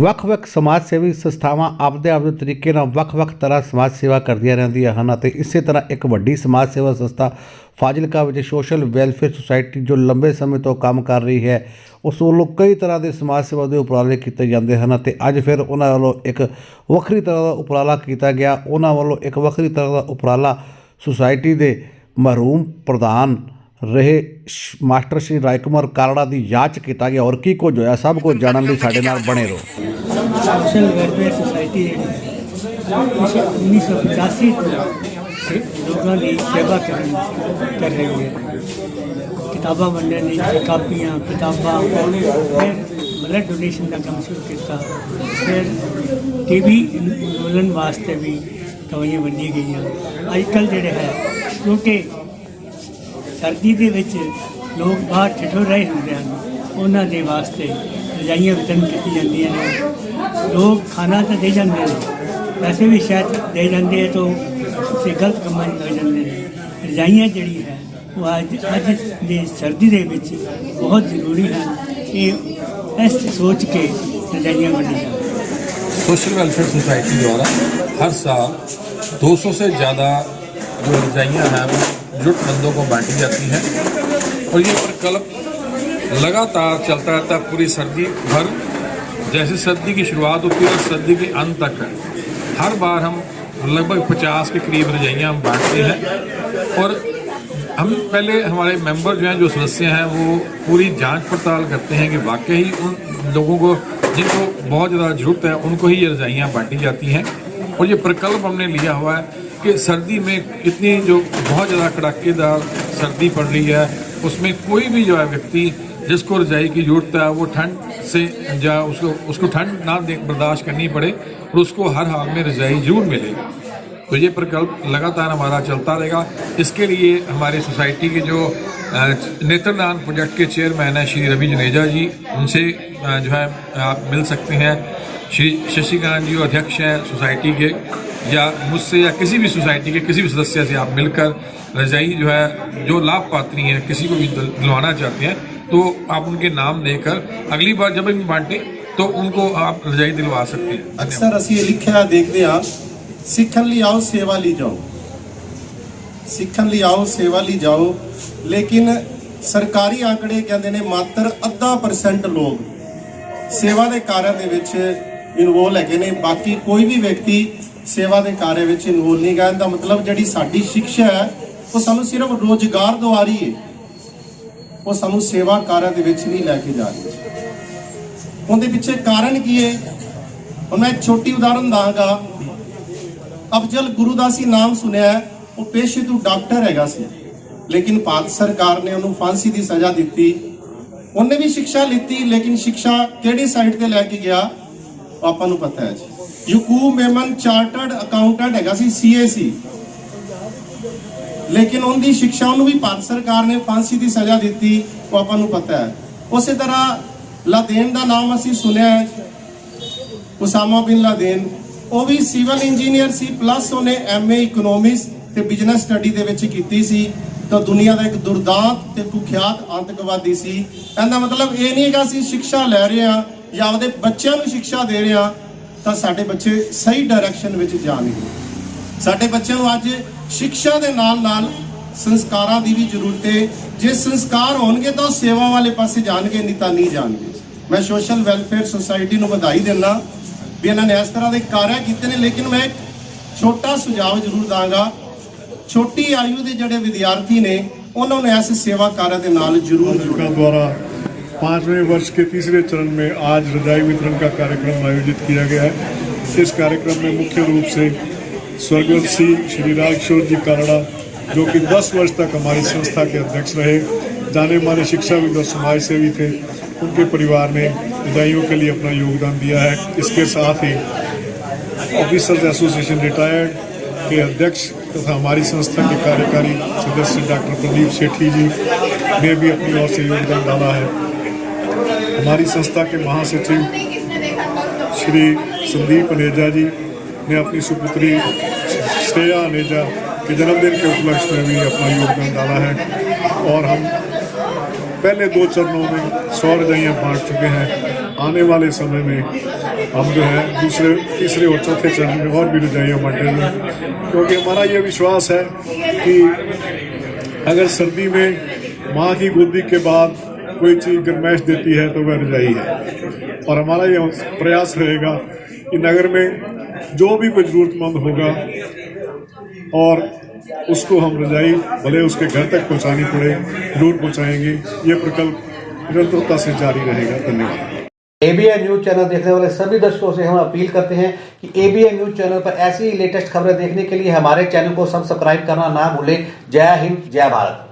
ਵੱਖ-ਵੱਖ ਸਮਾਜ ਸੇਵੀ ਸੰਸਥਾਵਾਂ ਆਪਦੇ ਆਪਦੇ ਤਰੀਕੇ ਨਾਲ ਵੱਖ-ਵੱਖ ਤਰ੍ਹਾਂ ਸਮਾਜ ਸੇਵਾ ਕਰਦੀਆਂ ਰਹਿੰਦੀਆਂ ਹਨ ਅਤੇ ਇਸੇ ਤਰ੍ਹਾਂ ਇੱਕ ਵੱਡੀ ਸਮਾਜ ਸੇਵਾ ਸੰਸਥਾ ਫਾਜ਼ਿਲਕਾ ਵਿੱਚ ਸੋਸ਼ਲ ਵੈਲਫੇਅਰ ਸੁਸਾਇਟੀ ਜੋ ਲੰਬੇ ਸਮੇਂ ਤੋਂ ਕੰਮ ਕਰ ਰਹੀ ਹੈ, ਉਸ ਵੱਲੋਂ ਕਈ ਤਰ੍ਹਾਂ ਦੇ ਸਮਾਜ ਸੇਵਾ ਦੇ ਉਪਰਾਲੇ ਕੀਤੇ ਜਾਂਦੇ ਹਨ ਅਤੇ ਅੱਜ ਫਿਰ ਉਹਨਾਂ ਵੱਲੋਂ ਇੱਕ ਵੱਖਰੀ ਤਰ੍ਹਾਂ ਦਾ ਉਪਰਾਲਾ ਕੀਤਾ ਗਿਆ। ਉਹਨਾਂ ਵੱਲੋਂ ਇੱਕ ਵੱਖਰੀ ਤਰ੍ਹਾਂ ਦਾ ਉਪਰਾਲਾ ਸੁਸਾਇਟੀ ਦੇ ਮਰਹੂਮ ਪ੍ਰਧਾਨ ਰਹੇ ਮਾਸਟਰ ਸ਼੍ਰੀ ਰਾਜਕੁਮਾਰ ਕਾਰੜਾ ਦੀ ਯਾਦ 'ਚ ਕੀਤਾ ਗਿਆ। ਔਰ ਕੀ ਕੁਝ ਹੋਇਆ? ਸਭ ਕੁਝ ਜਾਣਨ ਲਈ ਸਾਡੇ ਨਾਲ ਬਣੇ ਰਹੋ। ਸੋਸ਼ਲ ਵੈਲਫੇਅਰ ਸੁਸਾਇਟੀ ਜਿਹੜੀ ਹੈ 1985 ਤੋਂ ਲੋਕਾਂ ਦੀ ਸੇਵਾ ਕਰਨ ਕਰ ਰਹੀ ਹੈ। ਕਿਤਾਬਾਂ ਵੰਡਣ ਲਈ ਕਾਪੀਆਂ, ਕਿਤਾਬਾਂ ਬਲੱਡ ਡੋਨੇਸ਼ਨ ਦਾ ਕੰਮ ਸ਼ੁਰੂ ਕੀਤਾ। ਫਿਰ ਟੀਬੀ ਅੰਦੋਲਨ ਵਾਸਤੇ ਵੀ ਦਵਾਈਆਂ ਵੰਡੀਆਂ ਗਈਆਂ। ਅੱਜ ਕੱਲ੍ਹ ਜਿਹੜੇ ਹੈ ਕਿਉਂਕਿ ਸਰਦੀ ਦੇ ਵਿੱਚ ਲੋਕ ਬਾਹਰ ਠਿਠੁਰ ਰਹੇ ਹੁੰਦੇ ਹਨ ਉਹਨਾਂ ਦੇ ਵਾਸਤੇ ਰਜਾਈਆਂ ਵਿਤਰਨ ਕੀਤੀ ਜਾਂਦੀਆਂ ਨੇ ਲੋਕ ਖਾਣਾ ਤਾਂ ਦੇ ਜਾਂਦੇ ਨੇ ਵੈਸੇ ਵੀ ਸ਼ਾਇਦ ਦੇ ਜਾਂਦੇ ਆ ਤਾਂ ਸੇ ਗਲਤ ਕੰਮਾਂ 'ਚ ਲੱਗ ਜਾਂਦੇ ਨੇ ਰਜਾਈਆਂ ਜਿਹੜੀ ਹੈ ਉਹ ਅੱਜ ਅੱਜ ਦੀ ਸਰਦੀ ਦੇ ਵਿੱਚ ਬਹੁਤ ਜ਼ਰੂਰੀ ਹੈ ਇਹ ਇਸ ਸੋਚ ਕੇ ਰਜਾਈਆਂ ਵੰਡੀ ਜਾਣ सोशल वेलफेयर सोसाइटी द्वारा हर साल 200 से ज़्यादा जो रजाइयाँ हैं वो जरूरतमंदों को बांटी जाती है। और ये प्रकल्प लगातार चलता रहता है पूरी सर्दी भर। जैसे सर्दी की शुरुआत होती है और सर्दी के अंत तक है। हर बार हम लगभग 50 के करीब रजाइयाँ हम बांटते हैं। और हम पहले हमारे मेंबर जो हैं, जो सदस्य हैं, वो पूरी जाँच पड़ताल करते हैं कि वाकई ही उन लोगों को, जिनको बहुत ज़्यादा ज़रूरत है, उनको ही ये रजाइयाँ बांटी जाती हैं। और ये प्रकल्प हमने लिया हुआ है कि सर्दी में इतनी जो बहुत ज़्यादा कड़ाकेदार सर्दी पड़ रही है, उसमें कोई भी जो है व्यक्ति जिसको रजाई की ज़रूरत है, वो ठंड से या उसको उसको ठंड ना दे, बर्दाश्त करनी पड़े और उसको हर हाल में रजाई ज़रूर मिले। तो ये प्रकल्प लगातार हमारा चलता रहेगा। इसके लिए हमारी सोसाइटी के जो नेत्रदान प्रोजेक्ट के चेयरमैन हैं श्री रवि जुनेजा जी, उनसे जो है आप मिल सकते हैं। श्री शशिकांत जी, अध्यक्ष हैं सोसाइटी के। या मुझसे या किसी भी सोसाइटी के किसी भी सदस्य से आप मिलकर रजाई जो है जो लाभ पात्री हैं किसी को भी दिलवाना चाहते हैं तो आप उनके नाम देकर अगली बार जब भी बांटें तो उनको आप ਰਜਾਈ ਦਿਲਵਾ ਸਕਦੇ ਆ ਅਕਸਰ ਅਸੀਂ ਇਹ ਲਿਖਿਆ ਦੇਖਦੇ ਆ ਸਿੱਖਣ ਲਈ ਆਓ, ਸੇਵਾ ਲਈ ਜਾਓ। ਸਿੱਖਣ ਲਈ ਆਓ, ਸੇਵਾ ਲਈ ਜਾਓ। ਲੇਕਿਨ ਸਰਕਾਰੀ ਆંકੜੇ ਕਹਿੰਦੇ ਨੇ ਮਾਤਰ ਅੱਧਾ ਪਰਸੈਂਟ ਲੋਕ ਸੇਵਾ ਦੇ ਕਾਰਜ ਦੇ ਵਿੱਚ ਇਨਵੋਲ ਹੈਗੇ ਨੇ। ਬਾਕੀ ਕੋਈ ਵੀ ਵਿਅਕਤੀ ਸੇਵਾ ਦੇ ਕਾਰਜ ਵਿੱਚ ਇਨਵੋਲ ਨਹੀਂ ਗਾ ਇਹਦਾ ਮਤਲਬ ਜਿਹੜੀ ਸਾਡੀ ਸਿੱਖਿਆ ਹੈ, ਉਹ ਸਾਨੂੰ ਸਿਰਫ ਰੋਜ਼ਗਾਰ ਦਵਾ ਰਹੀ ਹੈ ਉਹ ਸਾਨੂੰ ਸੇਵਾ ਕਾਰਜ ਦੇ ਵਿੱਚ ਨਹੀਂ ਲੈ ਕੇ ਜਾ ਰਹੀ। ਉਹਦੇ ਪਿੱਛੇ ਕਾਰਨ ਕੀ ਹੈ ਹੁਣ ਮੈਂ ਇੱਕ ਛੋਟੀ ਉਦਾਹਰਨ ਦਾਂਗਾ। ਅਫਜ਼ਲ ਗੁਰੂਦਾਸੀ ਨਾਮ ਸੁਣਿਆ ਉਹ ਪੇਸ਼ੇ ਤੋਂ ਡਾਕਟਰ ਹੈਗਾ ਸੀ। ਲੇਕਿਨ ਭਾਰਤ ਸਰਕਾਰ ਨੇ ਉਹਨੂੰ ਫਾਂਸੀ ਦੀ ਸਜ਼ਾ ਦਿੱਤੀ। ਉਹਨੇ ਵੀ ਸਿੱਖਿਆ ਲਿੱਤੀ, ਲੇਕਿਨ ਸਿੱਖਿਆ ਕਿਹੜੀ ਸਾਈਡ ਤੇ ਲੈ ਕੇ ਗਿਆ? ਉਹ ਆਪਾਂ ਨੂੰ ਪਤਾ ਹੈ ਜੀ। ਯੂਕੂ ਮੇਮਨ ਚਾਰਟਰਡ ਅਕਾਊਂਟੈਂਟ ਹੈਗਾ ਸੀ ਸੀਏਸੀ ਲੇਕਿਨ ਉਹਦੀ ਸਿੱਖਿਆ ਨੂੰ ਵੀ ਭਾਰਤ ਸਰਕਾਰ ਨੇ ਫਾਂਸੀ ਦੀ ਸਜ਼ਾ ਦਿੱਤੀ, ਉਹ ਆਪਾਂ ਨੂੰ ਪਤਾ ਹੈ। ਉਸੇ ਤਰ੍ਹਾਂ ਲਾਦੇਨ ਦਾ ਨਾਮ ਅਸੀਂ ਸੁਣਿਆ ਹੈ, ਉਸਾਮਾ ਬਿਨ ਲਾਦੇਨ। ਉਹ ਵੀ ਸਿਵਲ ਇੰਜੀਨੀਅਰ ਸੀ, ਪਲੱਸ ਉਹਨੇ ਐਮਏ ਇਕਨੋਮਿਕਸ ਤੇ ਬਿਜ਼ਨਸ ਸਟੱਡੀ ਦੇ ਵਿੱਚ ਕੀਤੀ ਸੀ। ਤਾਂ ਦੁਨੀਆ ਦਾ ਇੱਕ ਦੁਰਦਾਂਤ ਤੇ ਕੁਖਿਆਤ ਆਤੰਕਵਾਦੀ ਸੀ। ਇਹਦਾ ਮਤਲਬ ਇਹ ਨਹੀਂ ਹੈਗਾ ਅਸੀਂ ਸਿੱਖਿਆ ਲੈ ਰਹੇ ਹਾਂ ਜਾਂ ਆਪਦੇ ਬੱਚਿਆਂ ਨੂੰ ਸਿੱਖਿਆ ਦੇ ਰਹੇ ਹਾਂ। ਤਾਂ ਸਾਡੇ ਬੱਚੇ ਸਹੀ ਡਾਇਰੈਕਸ਼ਨ ਵਿੱਚ ਜਾਣਗੇ। ਸਾਡੇ ਬੱਚਿਆਂ ਨੂੰ ਅੱਜ ਸਿੱਖਿਆ ਦੇ ਨਾਲ ਨਾਲ ਸੰਸਕਾਰਾਂ ਦੀ ਵੀ ਜ਼ਰੂਰਤ ਹੈ। ਜੇ ਸੰਸਕਾਰ ਹੋਣਗੇ ਤਾਂ ਸੇਵਾ ਵਾਲੇ ਪਾਸੇ ਜਾਣਗੇ, ਨਹੀਂ ਤਾਂ ਨਹੀਂ ਜਾਣਗੇ। ਮੈਂ ਸੋਸ਼ਲ ਵੈਲਫੇਅਰ ਸੁਸਾਇਟੀ ਨੂੰ ਵਧਾਈ ਦਿੰਦਾ ਵੀ ਇਹਨਾਂ ਨੇ ਇਸ ਤਰ੍ਹਾਂ ਦੇ ਕਾਰਜ ਕੀਤੇ ਨੇ, ਲੇਕਿਨ ਮੈਂ ਛੋਟਾ ਸੁਝਾਅ ਜ਼ਰੂਰ ਦਾਂਗਾ। ਛੋਟੀ ਆਯੂ ਦੇ ਜਿਹੜੇ ਵਿਦਿਆਰਥੀ ਨੇ, ਉਹਨਾਂ ਨੂੰ ਇਸ ਸੇਵਾ ਕਾਰਜ ਦੇ ਨਾਲ ਜ਼ਰੂਰ ਜੁੜਨਾ ਦੁਆਰਾ पाँचवें वर्ष के तीसरे चरण में आज रजाई वितरण का कार्यक्रम आयोजित किया गया है। इस कार्यक्रम में मुख्य रूप से स्वर्गत सिंह श्री राजकिशोर जी काराड़ा जो कि 10 वर्ष तक हमारी संस्था के अध्यक्ष रहे, जाने माने शिक्षाविद और समाज सेवी थे, उनके परिवार ने रजाइयों के लिए अपना योगदान दिया है। इसके साथ ही ऑफिसर्स एसोसिएशन रिटायर्ड के अध्यक्ष तथा हमारी संस्था के कार्यकारी सदस्य डॉक्टर प्रदीप सेठी जी ने भी अपनी ओर से योगदान डाला है। हमारी संस्था के महासचिव श्री संदीप अनेजा जी ने अपनी सुपुत्री श्रेया अनेजा के जन्मदिन के उपलक्ष्य में भी अपना योगदान डाला है। और हम पहले दो चरणों में सौ रजाइयाँ बांट चुके हैं। आने वाले समय में हम जो है दूसरे, तीसरे और चौथे चरण में और भी रजाइयाँ बांटेंगे। क्योंकि हमारा ये विश्वास है कि अगर सर्दी में माँ की गोदी के बाद कोई चीज़ गर्माइश देती है तो वह रजाई है। और हमारा ये प्रयास रहेगा कि नगर में जो भी कोई ज़रूरतमंद होगा और उसको हम रजाई, भले उसके घर तक पहुंचानी पड़े, ज़रूर पहुंचाएँगे। ये प्रकल्प निरंतरता से जारी रहेगा। धन्यवाद। A B ABN news channel देखने वाले सभी दर्शकों से हम अपील करते हैं कि A B ABN news channel पर ऐसी ही लेटेस्ट खबरें देखने के लिए हमारे चैनल को सब्सक्राइब करना ना भूलें। जय हिंद, जय भारत।